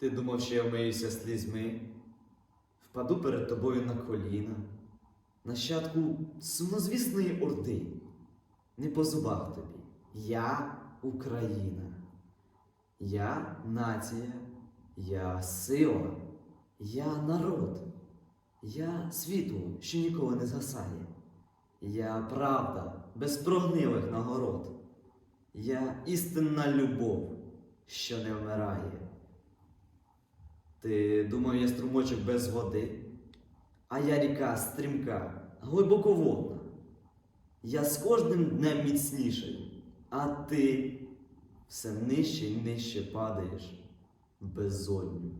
думав, що я вмиюся слізьми, впаду перед тобою на коліна, нащадку сумнозвісної орди, не по зубах тобі. Я Україна. Я нація, я сила, я народ, я світло, що ніколи не згасає. Я правда, без прогнилих нагород. Я істинна любов, що не вмирає. Ти думав, я струмочок без води, а я ріка стрімка, глибоководна. Я з кожним днем міцніший, а ти все нижче й нижче падаєш в безодню.